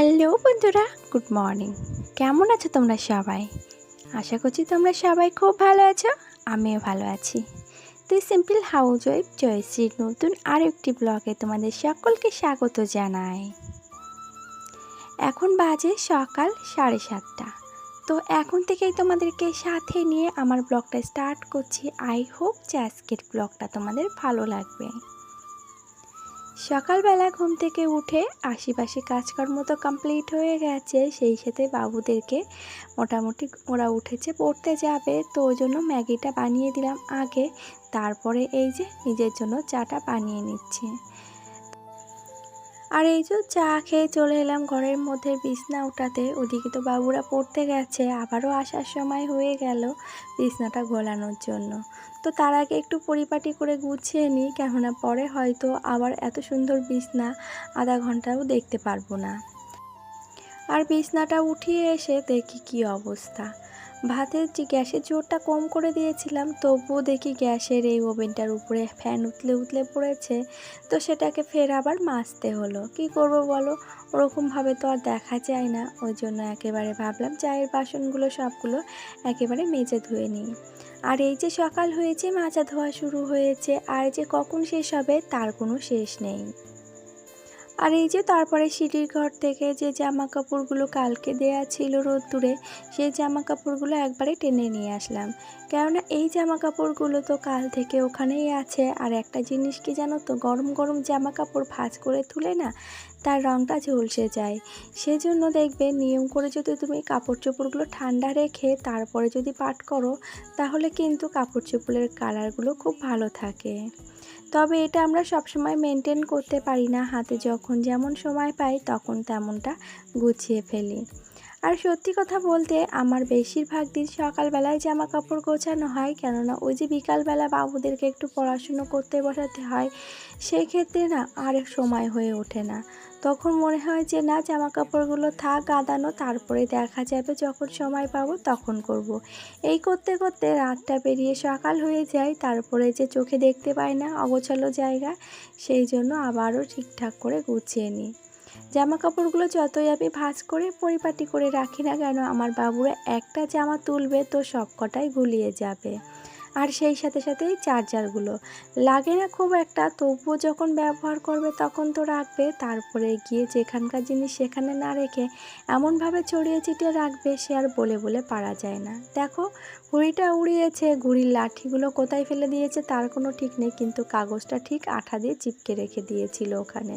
বন্ধুরা, good morning. কেমন আছো তোমরা সবাই? আশা করছি তোমরা সবাই খুব ভালো আছো, আমিও ভালো আছি। তুই সিম্পল হাউস ওয়াইফ জয়শ্রীর নতুন আর একটি ব্লগে তোমাদের সকলকে স্বাগত জানাই। এখন বাজে সকাল সাড়ে সাতটা। তো এখন থেকেই তোমাদেরকে সাথে নিয়ে আমার ব্লগটা স্টার্ট করছি। আই হোপ যে আজকের ব্লগটা তোমাদের ভালো লাগবে। সকালবেলা ঘুম থেকে উঠে আশেপাশে কাজকর্ম তো কমপ্লিট হয়ে গেছে, সেই সাথে বাবুদেরকে মোটামুটি ওরা উঠেছে, পড়তে যাবে, তো ওই জন্য ম্যাগিটা বানিয়ে দিলাম আগে, তারপরে এই যে নিজের জন্য চাটা বানিয়ে নিচ্ছি। আর এই যে চা খেয়ে চলে এলাম ঘরের মধ্যে বিছনা উঠাতে। ওদিকে তো বাবুরা পড়তে গেছে, আবারও আসার সময় হয়ে গেল বিছনাটা গোলানোর জন্য। তো তার আগে একটু পরিপাটি করে গুছিয়ে নিই, কেননা পরে হয়তো আবার এত সুন্দর বিছনা আধা ঘন্টাও দেখতে পারব না। আর বিছনাটা উঠিয়ে এসে দেখি কি অবস্থা। ভাতের যে গ্যাসের জোরটা কম করে দিয়েছিলাম, তবুও দেখি গ্যাসের এই ওভেনটার উপরে ফ্যান উতলে উতলে পড়েছে, তো সেটাকে ফের আবার মাজতে হলো। কি করব বলো? ওরকমভাবে তো আর দেখা যায় না, ওই জন্য একেবারে ভাবলাম চায়ের বাসনগুলো সবগুলো একেবারে মেজে ধুয়ে নিই। আর এই যে সকাল হয়েছে, মাজা ধোয়া শুরু হয়েছে, আর যে কখন শেষ হবে, তার কোনো শেষ নেই। আর এই যে তারপরে সিঁড়ির ঘর থেকে যে জামা কাপড়গুলো কালকে দেয়া ছিল রোদ্দুরে, সেই জামা কাপড়গুলো একবারে টেনে নিয়ে আসলাম। কেননা এই জামা কাপড়গুলো তো কাল থেকে ওখানেই আছে। আর একটা জিনিস কি জানো তো, গরম গরম জামা কাপড় ভাঁজ করে তুলে না, তার রঙটা ঝলসে যায়। সেজন্য দেখবে নিয়ম করে যদি তুমি কাপড় চোপড়গুলো ঠান্ডা রেখে তারপরে যদি পাট করো, তাহলে কিন্তু কাপড় চোপড়ের কালারগুলো খুব ভালো থাকে। তবে এটা আমরা সবসময় মেনটেন করতে পারি না হাতে। যখন যেমন সময় পাই, তখন তেমনটা গুছিয়ে ফেলি। আর সত্যি কথা বলতে, আমার বেশিরভাগ দিন সকালবেলায় জামা কাপড় গোছানো হয়। কেননা ওই যে বিকালবেলা বাবুদেরকে একটু পড়াশুনো করতে বসাতে হয় সেই ক্ষেত্রে না আর সময় হয়ে ওঠে না। তখন মনে হয় যে, না জামা কাপড়গুলো থাক, গাদানো, তারপরে দেখা যাবে যখন সময় পাবো, তখন করব। এই করতে করতে রাতটা পেরিয়ে সকাল হয়ে যায়, তারপরে যে চোখে দেখতে পাই না অগোছালো জায়গা, সেই জন্য আবারও ঠিকঠাক করে গুছিয়ে নিই। জামা কাপড়গুলো যতই আমি ভাঁজ করে পরিপাটি করে রাখি না কেন, আমার বাবুরা একটা জামা তুলবে তো সব কটাই গুলিয়ে যাবে। আর সেই সাথে সাথে চার্জারগুলো। লাগে না খুব একটা, তবুও যখন ব্যবহার করবে তখন তো রাখবে। তারপরে গিয়ে যেখানকার জিনিস সেখানে না রেখে এমনভাবে ছড়িয়ে ছিটিয়ে রাখবে সে আর বলে বলে পারা যায় না। দেখো ঘুড়িটা উড়িয়েছে, ঘুড়ির লাঠিগুলো কোথায় ফেলে দিয়েছে তার কোনো ঠিক নেই, কিন্তু কাগজটা ঠিক আঠা দিয়ে চিপকে রেখে দিয়েছিল ওখানে।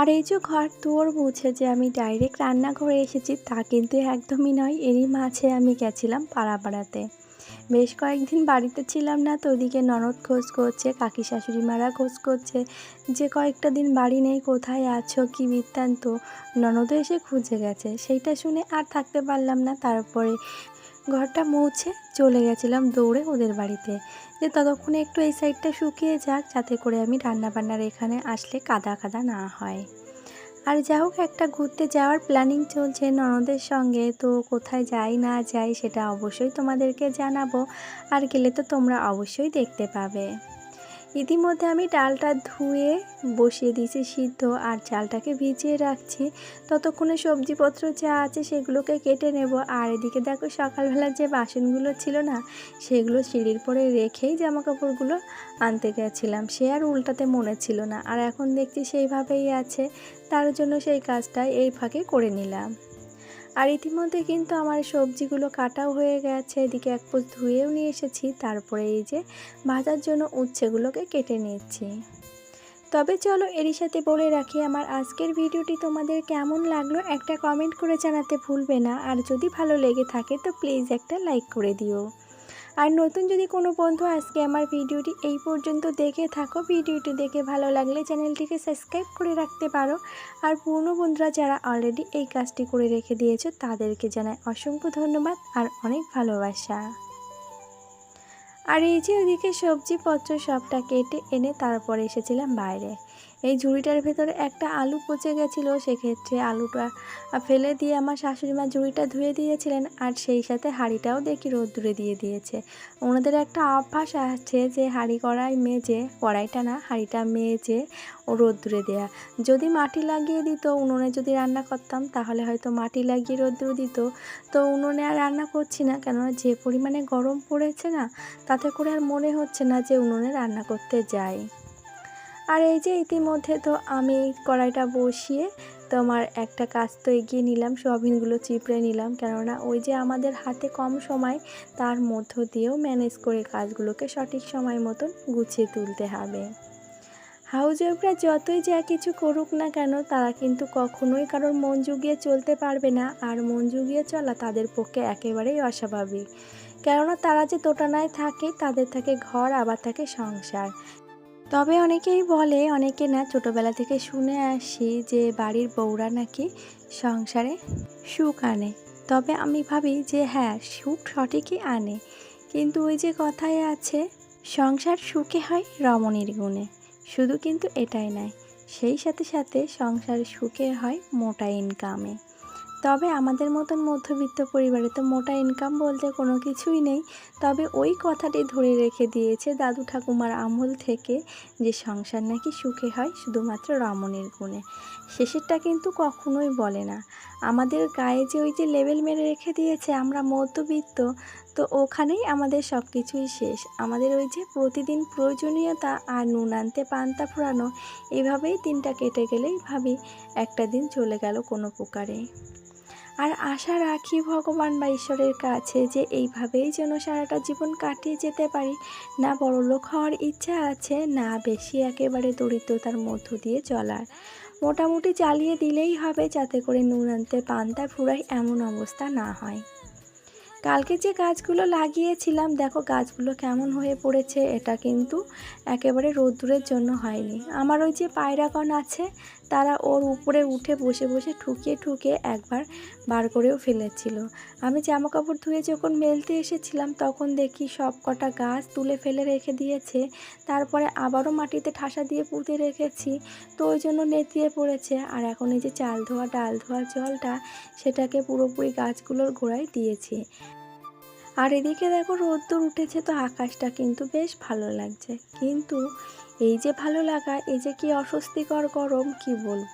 আর এই যে ঘর তোর মুছে যে আমি ডাইরেক্ট রান্নাঘরে এসেছি তা কিন্তু একদমই নয়। এরই মাঝে আমি গেছিলাম পাড়া পাড়াতে বেশ কয়েকদিন বাড়িতে ছিলাম না তো ওদিকে ননদ খোঁজ করছে, কাকি শাশুড়ি মারা খোঁজ করছে। যে কয়েকটা দিন বাড়ি নেই, কোথায় আছো, কি বৃত্তান্ত, ননদও এসে খুঁজে গেছে। সেইটা শুনে আর থাকতে পারলাম না। তারপরে ঘরটা মৌছে চলে গেছিলাম দৌড়ে ওদের বাড়িতে। যে ততক্ষণে একটু এই সাইডটা শুকিয়ে যাক, যাতে করে আমি রান্না বান্নার এখানে আসলে কাদা কাদা না হয়। আর যা হোক, একটা ঘুরতে যাওয়ার প্ল্যানিং চলছে ননদের সঙ্গে। তো কোথায় যাই, না যাই, সেটা অবশ্যই তোমাদেরকে জানাব। আর গেলে তো তোমরা অবশ্যই দেখতে পাবে। ইতিমধ্যে আমি ডালটা ধুয়ে বসিয়ে দিয়েছি সিদ্ধ আর চালটাকে ভিজিয়ে রাখছি। ততক্ষণে সবজিপত্র যা আছে সেগুলোকে কেটে নেব। আর এদিকে দেখো সকালবেলা যে বাসনগুলো ছিল না, সেগুলো সিঁড়ির পরে রেখেই জামা কাপড়গুলো আনতে গেছিলাম। সে আর উল্টাতে মনে ছিল না। আর এখন দেখছি সেইভাবেই আছে। তার জন্য সেই কাজটা এই ফাঁকে করে নিলাম। আর ইতিমধ্যে কিন্তু আমার সবজিগুলো কাটাও হয়ে গেছে। এদিকে এক পোষ ধুয়েও নিয়ে এসেছি, তারপরে এই যে ভাজার জন্য উচ্ছেগুলোকে কেটে নিয়েছি তবে চলো এরই সাথে বলে রাখি, আমার আজকের ভিডিওটি তোমাদের কেমন লাগল একটা কমেন্ট করে জানাতে ভুলবে না। আর যদি ভালো লেগে থাকে তো প্লিজ একটা লাইক করে দিও। আর নতুন যদি কোনো বন্ধু আজকে আমার ভিডিওটি এই পর্যন্ত দেখে থাকো, ভিডিওটি দেখে ভালো লাগলে চ্যানেলটিকে সাবস্ক্রাইব করে রাখতে পারো। আর পুরনো বন্ধুরা যারা অলরেডি এই কাজটি করে রেখে দিয়েছ, তাদেরকে জানাই অসংখ্য ধন্যবাদ আর অনেক ভালোবাসা। আর এই যে ওদিকে সবজিপত্র সবটা কেটে এনে তারপরে এসেছিলাম বাইরে। এই ঝুড়িটার ভেতরে একটা আলু পচে গেছিল, সেক্ষেত্রে আলুটা ফেলে দিয়ে আমার শাশুড়ি মা ঝুড়িটা ধুয়ে দিয়েছিলেন আর সেই সাথে হাঁড়িটাও দেখি রোদ্দুরে দিয়ে দিয়েছে। ওনাদের একটা অভ্যাস আছে যে হাঁড়ি কড়াই মেজে, কড়াইটা না, হাঁড়িটা মেজে ও রোদ্দুরে দেয়া। যদি মাটি লাগিয়ে দিত, উনুনে যদি রান্না করতাম, তাহলে হয়তো মাটি লাগিয়ে রোদ্দুরে দিত। তো উনুনে আর রান্না করছি না, কেননা যে পরিমাণে গরম পড়েছে না, তাতে করে আর মনে হচ্ছে না যে উনুনে রান্না করতে যাই। আর এই যে ইতিমধ্যে তো আমি কড়াইটা বসিয়ে তোমার একটা কাজ তো এগিয়ে নিলাম, সোয়াবিনগুলো চিপড়ে নিলাম। কেননা ওই যে আমাদের হাতে কম সময়, তার মধ্য দিয়েও ম্যানেজ করে কাজগুলোকে সঠিক সময় মতন গুছিয়ে তুলতে হবে। হাউস ওয়াইফরা যতই যা কিছু করুক না কেন, তারা কিন্তু কখনোই কারোর মন জুগিয়ে চলতে পারবে না, আর মন জুগিয়ে চলা তাদের পক্ষে একেবারেই অস্বাভাবিক। কেননা তারা যে দোটানায় থাকে, তাদের থাকে ঘর, আবার থাকে সংসার। তবে অনেকেই বলে, অনেকে না, ছোটোবেলা থেকে শুনে আসি যে বাড়ির বউরা নাকি সংসারে সুখ আনে। তবে আমি ভাবি যে হ্যাঁ সুখ সঠিকই আনে। কিন্তু ওই যে কথায় আছে, সংসার সুখে হয় রমণীর গুণে। শুধু কিন্তু এটাই নয়, সেই সাথে সাথে সংসার সুখে হয় মোটা ইনকামে তবে আমাদের মতন মধ্যবিত্ত পরিবারে তো মোটা ইনকাম বলতে কোনো কিছুই নেই। তবে ওই কথাটি ধরে রেখে দিয়েছে দাদু ঠাকুমার আমল থেকে যে সংসার নাকি সুখে হয় শুধুমাত্র রমণীর গুণে। শেষেরটা কিন্তু কখনোই বলে না। আমাদের গায়ে যে ওই যে লেবেল মেরে রেখে দিয়েছে আমরা মধ্যবিত্ত, তো ওখানেই আমাদের সব কিছুই শেষ। আমাদের ওই যে প্রতিদিন প্রয়োজনীয়তা আর নুন আনতে পান্তা ফুরানো, এভাবেই দিনটা কেটে গেলেই ভাবি একটা দিন চলে গেল কোনো প্রকারে। আর আশা রাখি ভগবান বা ঈশ্বরের কাছে যে এইভাবেই যেন সারাটা জীবন কাটিয়ে যেতে পারি। না বড়লোক হওয়ার ইচ্ছা আছে, না বেশি একেবারে দরিদ্রতার মধ্য দিয়ে চলার। মোটামুটি চালিয়ে দিলেই হবে যাতে করে নুন আনতে পান্তা ফুরাই এমন অবস্থা না হয়। কালকে যে গাছগুলো লাগিয়েছিলাম, দেখো গাছগুলো কেমন হয়ে পড়েছে, এটা কিন্তু একেবারে রোদ্দুরের জন্য হয়নি। আমার ওই যে পায়রাগণ আছে, তারা ওর উপরে উঠে বসে বসে ঠুকিয়ে ঠুকিয়ে একবার বার করেও ফেলেছিল। আমি জামা কাপড় ধুয়ে যখন মেলতে এসেছিলাম, তখন দেখি সব কটা গাছ তুলে ফেলে রেখে দিয়েছে। তারপরে আবারও মাটিতে ঠাসা দিয়ে পুঁতে রেখেছি, তো ওই জন্য নেতিয়ে পড়েছে। আর এখন এই যে চাল ধোয়া, ডাল ধোয়া জলটা, সেটাকে পুরোপুরি গাছগুলোর গোড়ায় দিয়েছি। আর এদিকে দেখো রোদ্দুর উঠেছে তো আকাশটা কিন্তু বেশ ভালো লাগছে। কিন্তু এই যে ভালো লাগা, এই যে কি অস্বস্তিকর গরম, কি বলব?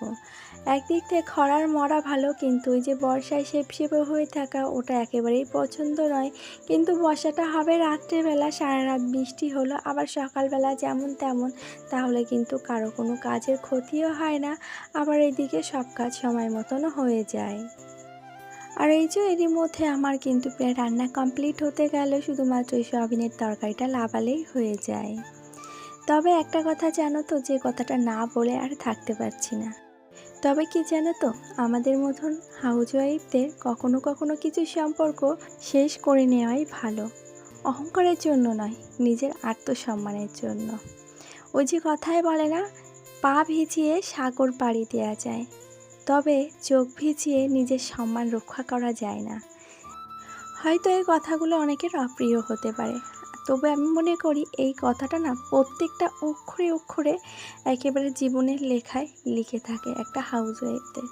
একদিক থেকে খরার মরা ভালো, কিন্তু ওই যে বর্ষায় সেপসেপে হয়ে থাকা ওটা একেবারেই পছন্দ নয়। কিন্তু বর্ষাটা হবে রাত্রেবেলা, সারা রাত বৃষ্টি হলো, আবার সকালবেলা যেমন তেমন, তাহলে কিন্তু কারও কোনো কাজের ক্ষতিও হয় না। আবার এদিকে সব কাজ সময় মতনও হয়ে যায়। আর এই যে এরই মধ্যে আমার কিন্তু প্রায় রান্না কমপ্লিট হতে গেল, শুধুমাত্র ওই সয়াবিনের তরকারিটা লাভালেই হয়ে যায়। তবে একটা কথা জানো তো, যে কথাটা না বলে আর থাকতে পারছি না। তবে কি জানো তো, আমাদের মতন হাউস ওয়াইফদের কখনো কখনো কিছু সম্পর্ক শেষ করে নেওয়াই ভালো। অহংকারের জন্য নয়, নিজের আত্মসম্মানের জন্য। ওই যে কথায় বলে না, পা ভিজিয়ে সাগর পাড়ি দেওয়া যায়। তবে চোখ ভিজিয়ে নিজের সম্মান রক্ষা করা যায় না। হয়তো এই কথাগুলো অনেকের অপ্রিয় হতে পারে। তবে আমি মনে করি এই কথাটা না প্রত্যেকটা অক্ষরে অক্ষরে একেবারে জীবনের লেখায় লিখে থাকে একটা হাউস ওয়াইফদের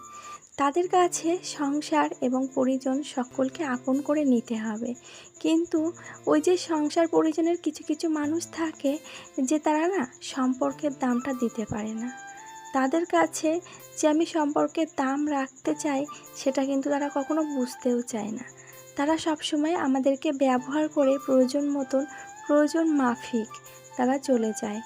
তাদের কাছে সংসার এবং পরিজন সকলকে আপন করে নিতে হবে। কিন্তু ওই যে সংসার পরিজনের কিছু কিছু মানুষ থাকে যে তারা না সম্পর্কের দামটা দিতে পারে না। তাদের কাছে যে আমি সম্পর্কে দাম রাখতে চাই, সেটা কিন্তু তারা কখনো বুঝতেও চায় না। তারা সবসময় আমাদেরকে ব্যবহার করে প্রয়োজন মতন প্রয়োজন মাফিক তারা চলে যায়।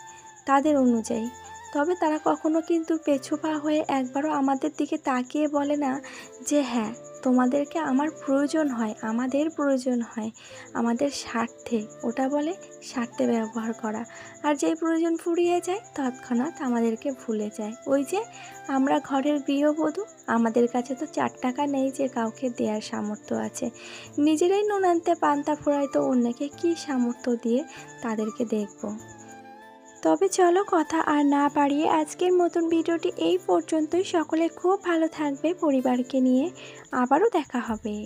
তাদের অনুযায়ী তবে তারা কখনো কিন্তু পেছুপা হয়ে একবারও আমাদের দিকে তাকিয়ে বলে না যে হ্যাঁ তোমাদেরকে আমার প্রয়োজন হয়, আমাদের প্রয়োজন হয়, আমাদের স্বার্থে। ওটা বলে স্বার্থে ব্যবহার করা। আর যেই প্রয়োজন ফুরিয়ে যায়, তৎক্ষণাৎ আমাদেরকে ভুলে যায়। ওই যে, আমরা ঘরের গৃহবধূ, আমাদের কাছে তো চার টাকা নেই যে, কাউকে দেওয়ার সামর্থ্য আছে। নিজেরাই নুন আনতে পান্তা ফোড়ায় তো অন্যকে কী সামর্থ্য দিয়ে তাদেরকে দেখব? তবে চলো কথা আর না পারিয়ে আজকের মতন ভিডিওটি এই পর্যন্তই। সকলে খুব ভালো থাকবে পরিবারকে নিয়ে। আবারও দেখা হবে।